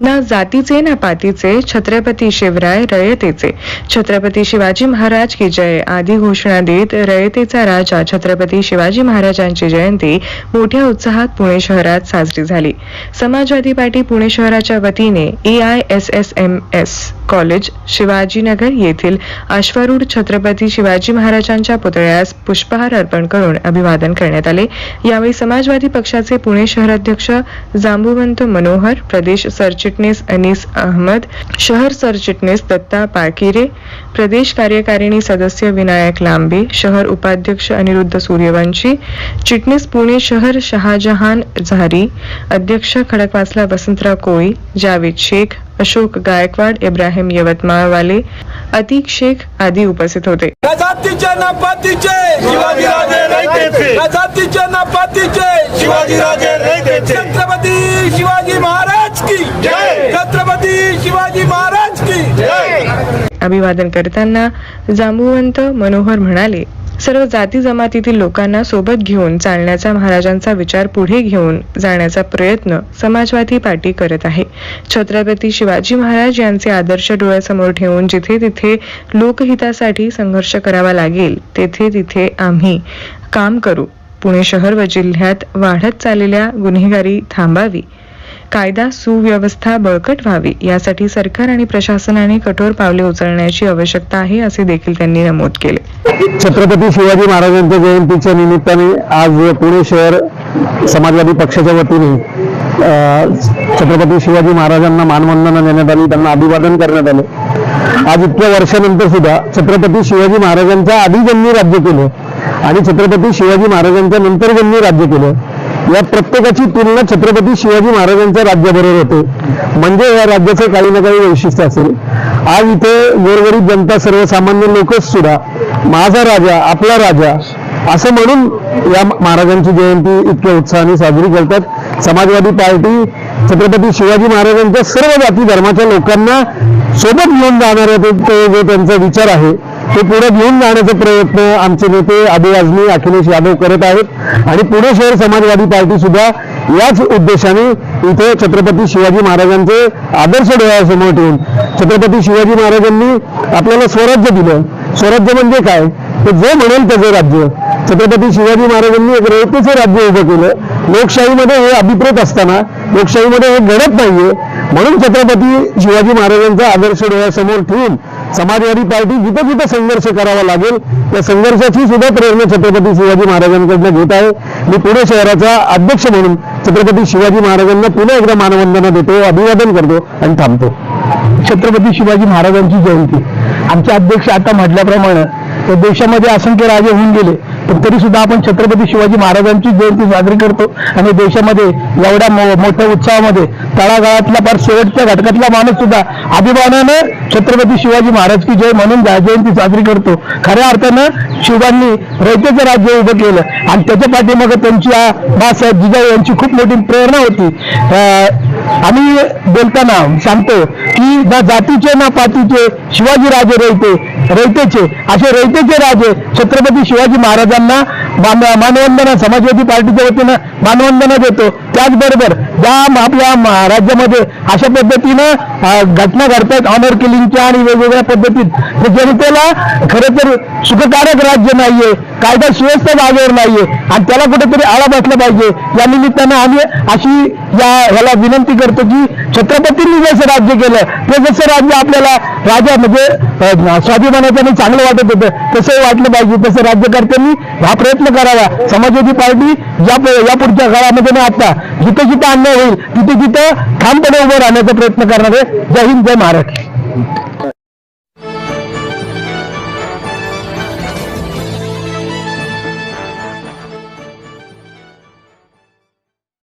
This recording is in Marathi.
ना जातीचे ना पातीचे छत्रपती शिवराय रयतेचे. छत्रपती शिवाजी महाराज की जय आदी घोषणा देत रयतेचा राजा छत्रपती शिवाजी महाराजांची जयंती मोठ्या उत्साहात पुणे शहरात साजरी झाली. समाजवादी पार्टी पुणे शहराच्या वतीने A I S S M S college Shivajinagar येथील अश्वारूढ छत्रपती शिवाजी महाराजांच्या पुतळ्यास पुष्पहार अर्पण करून अभिवादन करण्यात आले. यावेळी समाजवादी पक्षाचे पुणे शहराध्यक्ष जांबुवंत मनोहर प्रदेश सरचिटणीस अनीस अहमद शहर सरचिटणीस दत्ता पाळकिरे प्रदेश कार्यकारिणी सदस्य विनायक लांबे शहर उपाध्यक्ष अनिरुद्ध सूर्यवंशी चिटणीस पुणे शहर शहाजहान झारी अध्यक्ष खडकवासला वसंतराव कोळी जावेद शेख अशोक गायकवाड इब्राहिम यवतमाळवाले अतिक शेख आदी उपस्थित होते. शिवाजीराजे छत्रपती शिवाजी अभिवादन करताना जांबुवंत मनोहर म्हणाले सर्व जाती जमातीतील लोकांना सोबत घेऊन चालण्याचा महाराजांचा विचार पुढे घेऊन जाण्याचा प्रयत्न समाजवादी पार्टी करत आहे. छत्रपती शिवाजी महाराज यांचे आदर्श डोळ्यासमोर ठेवून जिथे तिथे लोकहितासाठी संघर्ष करावा लागेल तेथे तिथे आम्ही काम करू. पुणे शहर व जिल्ह्यात वाढत चाललेल्या गुन्हेगारी थांबावी. कायदा सुव्यवस्था बळकट व्हावी यासाठी सरकार आणि प्रशासनाने कठोर पावले उचलण्याची आवश्यकता आहे असे देखील त्यांनी नमूद केले. छत्रपती शिवाजी महाराजांच्या जयंतीच्या निमित्ताने आज पुणे शहर समाजवादी पक्षाच्या वतीने छत्रपती शिवाजी महाराजांना मानवंदना देण्यात आली त्यांना अभिवादन करण्यात आले. आज इतक्या वर्षानंतर सुद्धा छत्रपती शिवाजी महाराजांच्या आधी ज्यांनी राज्य केलं आणि छत्रपती शिवाजी महाराजांच्या नंतर ज्यांनी राज्य केलं या प्रत्येकाची तुलना छत्रपती शिवाजी महाराजांच्या राज्याबरोबर होते. म्हणजे या राज्याचं काही ना काही वैशिष्ट्य असेल. आज इथे गोरगरीब जनता सर्वसामान्य लोकच सुद्धा माझा राजा आपला राजा असं म्हणून या महाराजांची जयंती इतक्या उत्साहाने साजरी करतात. समाजवादी पार्टी छत्रपती शिवाजी महाराजांच्या सर्व जाती धर्माच्या लोकांना सोबत घेऊन जाणारे जो त्यांचा विचार आहे. ते पुढे घेऊन जाण्याचा प्रयत्न आमचे नेते आबू अखिलेश यादव करत आहेत. आणि पुणे शहर समाजवादी पार्टी सुद्धा याच उद्देशाने इथे छत्रपती शिवाजी महाराजांचे आदर्श डोळ्यासमोर ठेवून छत्रपती शिवाजी महाराजांनी आपल्याला स्वराज्य दिलं. स्वराज्य म्हणजे काय? तर जे म्हणेल त्याचं राज्य. छत्रपती शिवाजी महाराजांनी एक रयतेचं राज्य उभं केलं. लोकशाहीमध्ये हे अभिप्रेत असताना लोकशाहीमध्ये हे घडत नाहीये. म्हणून छत्रपती शिवाजी महाराजांचा आदर्श डोळ्यासमोर ठेवून समाजवादी पार्टी जिथं जिथं संघर्ष करावा लागेल त्या संघर्षाची सुद्धा प्रेरणा छत्रपती शिवाजी महाराजांकडनं घेत आहे. मी पुणे शहराचा अध्यक्ष म्हणून छत्रपती शिवाजी महाराजांना पुन्हा एकदा मानवंदना देतो अभिवादन करतो आणि थांबतो. छत्रपती शिवाजी महाराजांची जयंती. आमचे अध्यक्ष आता म्हटल्याप्रमाणे तर देशामध्ये असंख्य राजे होऊन गेले. पण तरी सुद्धा आपण छत्रपती शिवाजी महाराजांची जयंती साजरी करतो आणि देशामध्ये एवढ्या मो- मोठ्या उत्सवामध्ये तळागाळातला फार शेवटच्या घटकातला माणूस सुद्धा अभिमानाने छत्रपती शिवाजी महाराज की जय म्हणून जयंती साजरी करतो. खऱ्या अर्थानं शिवांनी रयतेचं राज्य उभं केलं आणि त्याच्या पाठीमागे त्यांची आ- बाळासाहेब जिजाऊ यांची खूप मोठी प्रेरणा होती. अं, आम्ही बोलताना सांगतो की ना जातीचे ना पातीचे शिवाजी राजे रयते रयतेचे. असे रयतेचे राजे छत्रपती शिवाजी महाराजांना मानवंदना समाजवादी पार्टीच्या वतीनं मानवंदना देतो. त्याचबरोबर ज्या आपल्या राज्यामध्ये अशा पद्धतीनं घटना घडतात ऑनर किलिंगच्या आणि वेगवेगळ्या पद्धतीत. तर जनतेला खरं तर सुखकारक राज्य नाहीये कायदा सुव्यवस्था जागेवर नाहीये आणि त्याला कुठेतरी आळा बसला पाहिजे. या निमित्तानं आम्ही अशी या ह्याला विनंती करतो की छत्रपतींनी जसं राज्य केलं. ते जसं राज्य आपल्याला राजा म्हणजे अं, स्वाभिमानाच्याने चांगलं वाटत होतं तसंही वाटलं पाहिजे. तसं राज्यकर्त्यांनी हा प्रयत्न करावा. समाजवादी पार्टी या या पुढच्या काळामध्ये ना आता. जिथं जिथं अन्याय होईल तिथे तिथं ठामपणे उभं राहण्याचा प्रयत्न करणार आहे. जय हिंद जय महाराष्ट्र.